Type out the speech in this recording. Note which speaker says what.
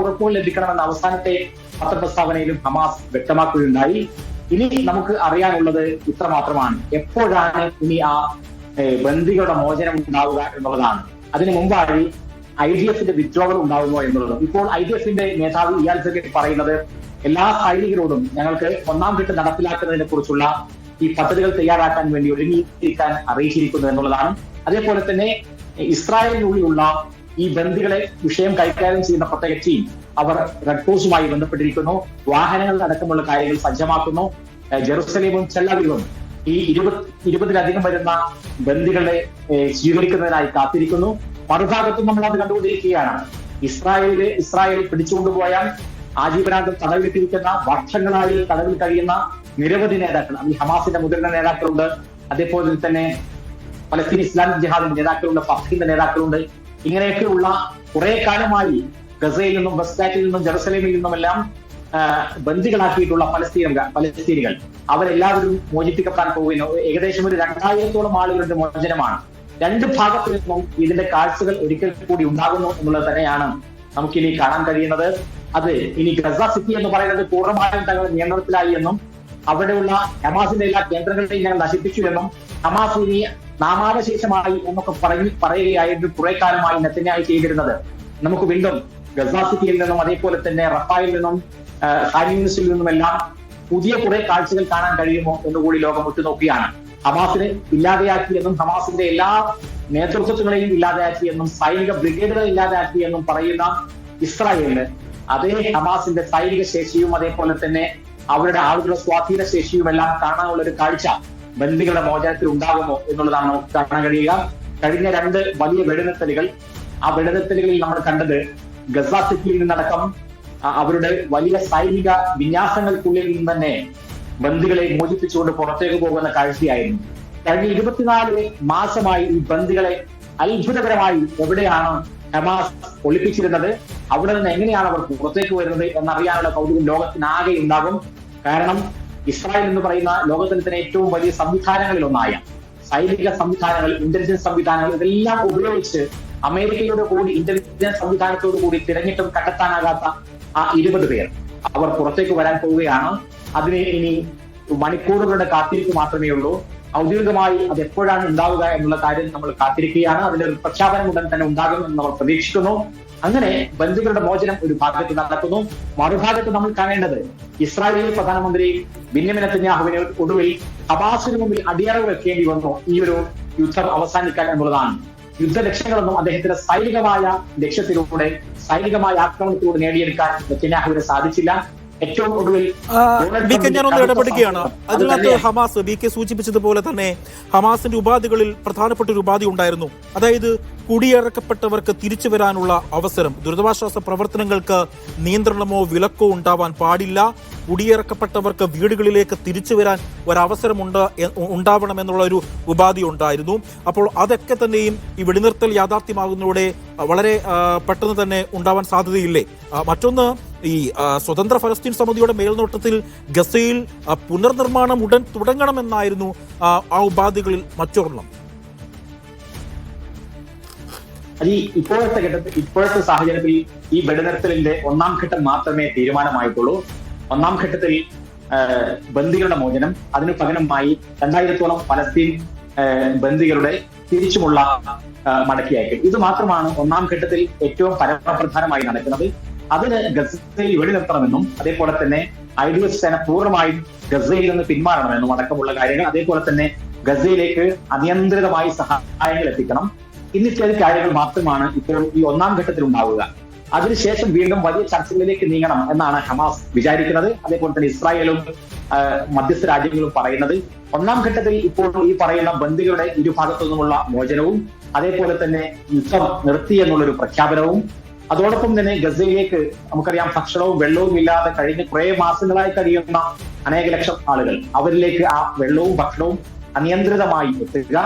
Speaker 1: ഉറപ്പുകൾ ലഭിക്കണമെന്ന അവസാനത്തെ പത്രപ്രസ്താവനയിലും ഹമാസ് വ്യക്തമാക്കുകയുണ്ടായി. ഇനി നമുക്ക് അറിയാനുള്ളത് ഇത്ര മാത്രമാണ് എപ്പോഴാണ് ഇനി ആ ബന്ദികളുടെ മോചനം ഉണ്ടാവുക എന്നുള്ളതാണ്. അതിനു മുമ്പായി ഐ ഡി എഫിന്റെ വിഡ്രോവൽ ഉണ്ടാകുമോ എന്നുള്ളത്. ഇപ്പോൾ ഐ ഡി എഫിന്റെ നേതാവ് ഇയാൾ സെക്രട്ടറി പറയുന്നത് എല്ലാ സൈനികരോടും ഞങ്ങൾക്ക് ഒന്നാം ഘട്ടം നടപ്പിലാക്കുന്നതിനെ കുറിച്ചുള്ള ഈ പദ്ധതികൾ തയ്യാറാക്കാൻ വേണ്ടി ഒരുങ്ങിയിരിക്കാൻ അറിയിച്ചിരിക്കുന്നു എന്നുള്ളതാണ്. അതേപോലെ തന്നെ ഇസ്രായേലിനുള്ളിലുള്ള ഈ ബന്ദികളെ വിഷയം കൈകാര്യം ചെയ്യുന്ന പ്രത്യേക ടീം അവർ റെഡ് ക്രോസുമായി ബന്ധപ്പെട്ടിരിക്കുന്നു. വാഹനങ്ങൾ അടക്കമുള്ള കാര്യങ്ങൾ സജ്ജമാക്കുന്നു. ജെറുസലേമും ചെല്ലവിലും ഈ ഇരുപത് ഇരുപതിലധികം വരുന്ന ബന്ദികളെ സ്വീകരിക്കുന്നതിനായി കാത്തിരിക്കുന്നു. മറുഭാഗത്തും നമ്മൾ അത് കണ്ടുകൊണ്ടിരിക്കുകയാണ്. ഇസ്രായേലിലെ ഇസ്രായേൽ പിടിച്ചുകൊണ്ടുപോയ ആജീവനാന്തം തടവിലിട്ടിരിക്കുന്ന വർഷങ്ങളായി തടവിൽ കഴിയുന്ന നിരവധി നേതാക്കൾ ഈ ഹമാസിന്റെ മുതിർന്ന നേതാക്കളുണ്ട്. അതേപോലെ തന്നെ പലസ്തീൻ ഇസ്ലാമിക് ജിഹാദിന്റെ നേതാക്കളുണ്ട് ഫഹീന്റെ നേതാക്കളുണ്ട്. ഇങ്ങനെയൊക്കെയുള്ള കുറെ കാലമായി ഗസയിൽ നിന്നും വെസ്റ്റാറ്റിൽ നിന്നും ജെറുസലേമിൽ നിന്നുമെല്ലാം ബന്ദികളാക്കിയിട്ടുള്ള പലസ്തീൻ പലസ്തീനികൾ. അവരെല്ലാവരും മോചിപ്പിക്കപ്പെടാൻ പോകുന്നു. ഏകദേശം ഒരു രണ്ടായിരത്തോളം ആളുകളുടെ മോചനമാണ്. രണ്ട് ഭാഗത്തു നിന്നും ഇതിന്റെ കാഴ്ചകൾ ഒരിക്കൽ കൂടി ഉണ്ടാകുന്നു എന്നുള്ളത് തന്നെയാണ് നമുക്കിനി കാണാൻ കഴിയുന്നത്. അത് ഇനി ഗസ സിറ്റി എന്ന് പറയുന്നത് പൂർണമായും തങ്ങളുടെ നിയന്ത്രണത്തിലായി എന്നും അവിടെയുള്ള ഹമാസിന്റെ എല്ലാ കേന്ദ്രങ്ങളെയും ഞങ്ങൾ നശിപ്പിച്ചു എന്നും ഹമാസ് ഇനി നാമാവശേഷമായി എന്നൊക്കെ പറഞ്ഞ് പറയുകയായിരുന്നു കുറെ കാലമായി നെത്തന്യായി ചെയ്തിരുന്നത്. നമുക്ക് വീണ്ടും ഗസാസിറ്റിയിൽ നിന്നും അതേപോലെ തന്നെ റഫായിൽ നിന്നും ഹാരിമിസിൽ നിന്നുമെല്ലാം പുതിയ കുറെ കാഴ്ചകൾ കാണാൻ കഴിയുമോ എന്നുകൂടി ലോകം ഉറ്റുനോക്കുകയാണ്. ഹമാസിനെ ഇല്ലാതെയാക്കിയെന്നും ഹമാസിന്റെ എല്ലാ നേതൃത്വങ്ങളെയും ഇല്ലാതെയാക്കിയെന്നും സൈനിക ബ്രിഗേഡുകൾ ഇല്ലാതെയാക്കിയെന്നും പറയുന്ന ഇസ്രായേലിന് അതേ ഹമാസിന്റെ സൈനിക ശേഷിയും അതേപോലെ തന്നെ അവരുടെ ആളുകളുടെ സ്വാധീന ശേഷിയും എല്ലാം കാണാനുള്ള ഒരു കാഴ്ച ബന്ദികളുടെ മോചനത്തിൽ ഉണ്ടാകുമോ എന്നുള്ളതാണ് നമുക്ക് കാണാൻ കഴിയുക. കഴിഞ്ഞ രണ്ട് വലിയ വെടിനിർത്തലുകൾ. ആ വെടിനിർത്തലുകളിൽ നമ്മൾ കണ്ടത് ഗസ സിറ്റിയിൽ നിന്നടക്കം അവരുടെ വലിയ സൈനിക വിന്യാസങ്ങൾക്കുള്ളിൽ നിന്ന് തന്നെ ബന്ദികളെ മോചിപ്പിച്ചുകൊണ്ട് പുറത്തേക്ക് പോകുന്ന കാഴ്ചയായിരുന്നു. കഴിഞ്ഞ ഇരുപത്തിനാല് മാസമായി ഈ ബന്ദികളെ അത്ഭുതകരമായി എവിടെയാണ് ഹമാസ് ഒളിപ്പിച്ചിരുന്നത് അവിടെ നിന്ന് എങ്ങനെയാണ് അവർ പുറത്തേക്ക് വരുന്നത് എന്നറിയാനുള്ള കൗതുകം ലോകത്തിനാകെ ഉണ്ടാകും. കാരണം ഇസ്രായേൽ എന്ന് പറയുന്ന ലോകത്തിലെ തന്നെ ഏറ്റവും വലിയ സംവിധാനങ്ങളിൽ ഒന്നായ സൈനിക സംവിധാനങ്ങൾ ഇന്റലിജൻസ് സംവിധാനങ്ങൾ ഇതെല്ലാം ഉപയോഗിച്ച് അമേരിക്കയുടെ കൂടി ഇന്റലിജൻസ് സംവിധാനത്തോടു കൂടി തിരഞ്ഞിട്ടും കണ്ടെത്താനാകാത്ത ആ ഇരുപത് പേർ അവർ പുറത്തേക്ക് വരാൻ പോവുകയാണ്. അതിനെ ഇനി മണിക്കൂറുകളുടെ കാത്തിരിപ്പ് മാത്രമേ ഉള്ളൂ. ഔദ്യോഗികമായി അത് എപ്പോഴാണ് ഉണ്ടാവുക എന്നുള്ള കാര്യം നമ്മൾ കാത്തിരിക്കുകയാണ്. അതിന്റെ ഒരു പ്രഖ്യാപനം ഉടൻ തന്നെ ഉണ്ടാകും എന്ന് നമ്മൾ പ്രതീക്ഷിക്കുന്നു. അങ്ങനെ ബന്ധുക്കളുടെ മോചനം ഒരു ഭാഗത്ത് നടക്കുന്നു. മറുഭാഗത്ത് നമ്മൾ കാണേണ്ടത് ഇസ്രായേൽ പ്രധാനമന്ത്രി ബിന്യമിൻ നെതന്യാഹുവിന് ഒടുവിൽ ഹമാസിന് മുമ്പിൽ അടിയറവ് വെക്കേണ്ടി വന്നു. ഈ ഒരു യുദ്ധം അവസാനിക്കാൻ എന്നുള്ളതാണ്. യുദ്ധ ലക്ഷ്യങ്ങളൊന്നും അദ്ദേഹത്തിന്റെ സൈനികമായ ലക്ഷ്യത്തിലൂടെ സൈനികമായ ആക്രമണത്തിലൂടെ നേടിയെടുക്കാൻ നെതന്യാഹുവിന് സാധിച്ചില്ല.
Speaker 2: വി കെ ഞാനൊന്ന് ഇടപെടുകയാണ്. അതിനകത്ത് ഹമാസ് വി കെ സൂചിപ്പിച്ചതുപോലെ തന്നെ ഹമാസിന്റെ ഉപാധികളിൽ പ്രധാനപ്പെട്ട ഒരു ഉപാധി ഉണ്ടായിരുന്നു. അതായത് കുടിയിറക്കപ്പെട്ടവർക്ക് തിരിച്ചു വരാനുള്ള അവസരം. ദുരിതാശ്വാസ പ്രവർത്തനങ്ങൾക്ക് നിയന്ത്രണമോ വിലക്കോ ഉണ്ടാവാൻ പാടില്ല. കുടിയിറക്കപ്പെട്ടവർക്ക് വീടുകളിലേക്ക് തിരിച്ചു വരാൻ ഒരവസരമുണ്ട് ഉണ്ടാവണം എന്നുള്ള ഒരു ഉപാധി ഉണ്ടായിരുന്നു. അപ്പോൾ അതൊക്കെ തന്നെയും ഈ വെടിനിർത്തൽ യാഥാർത്ഥ്യമാകുന്നതോടെ വളരെ പെട്ടെന്ന് തന്നെ ഉണ്ടാവാൻ സാധ്യതയില്ലേ? മറ്റൊന്ന് ഈ സ്വതന്ത്ര ഫലസ്തീൻ സമിതിയുടെ മേൽനോട്ടത്തിൽ ഗസയിൽ പുനർനിർമ്മാണം ഉടൻ തുടങ്ങണമെന്നായിരുന്നു ആ, ഉപാധികളിൽ മറ്റൊരെണ്ണം.
Speaker 1: ഈ ഇപ്പോഴത്തെ ഘട്ടത്തിൽ ഇപ്പോഴത്തെ സാഹചര്യത്തിൽ ഈ വെടിനിർത്തലിന്റെ ഒന്നാം ഘട്ടം മാത്രമേ തീരുമാനമായിട്ടുള്ളൂ. ഒന്നാം ഘട്ടത്തിൽ ബന്ദികളുടെ മോചനം അതിനു പകരമായി രണ്ടായിരത്തോളം ഫലസ്തീൻ ബന്ദികളുടെ തിരിച്ചുമുള്ള മടക്കി ഇത് മാത്രമാണ് ഒന്നാം ഘട്ടത്തിൽ ഏറ്റവും പരമപ്രധാനമായി നടക്കുന്നത്. അതിന് ഗസയിൽ വെടിനിർത്തണമെന്നും അതേപോലെ തന്നെ ഐ ഡി എഫ് സേന പൂർണമായും ഗസയിൽ നിന്ന് പിന്മാറണമെന്നും അടക്കമുള്ള കാര്യങ്ങൾ അതേപോലെ തന്നെ ഗസയിലേക്ക് അനിയന്ത്രിതമായി സഹായങ്ങൾ എത്തിക്കണം. ഇന്നിത്തേത് കാര്യങ്ങൾ മാത്രമാണ് ഇപ്പോൾ ഈ ഒന്നാം ഘട്ടത്തിൽ ഉണ്ടാവുക. അതിനുശേഷം വീണ്ടും വലിയ ചർച്ചകളിലേക്ക് നീങ്ങണം എന്നാണ് ഹമാസ് വിചാരിക്കുന്നത്. അതേപോലെ തന്നെ ഇസ്രായേലും മധ്യസ്ഥ രാജ്യങ്ങളും പറയുന്നത്. ഒന്നാം ഘട്ടത്തിൽ ഇപ്പോൾ ഈ പറയുന്ന ബന്ദികളുടെ ഇരുഭാഗത്തു നിന്നുമുള്ള മോചനവും അതേപോലെ തന്നെ യുദ്ധം നിർത്തി എന്നുള്ളൊരു പ്രഖ്യാപനവും അതോടൊപ്പം തന്നെ ഗസയിലേക്ക് നമുക്കറിയാം ഭക്ഷണവും വെള്ളവും ഇല്ലാതെ കഴിഞ്ഞ കുറെ മാസങ്ങളായി കഴിയുന്ന അനേക ലക്ഷം ആളുകൾ അവരിലേക്ക് ആ വെള്ളവും ഭക്ഷണവും അനിയന്ത്രിതമായി എത്തുക.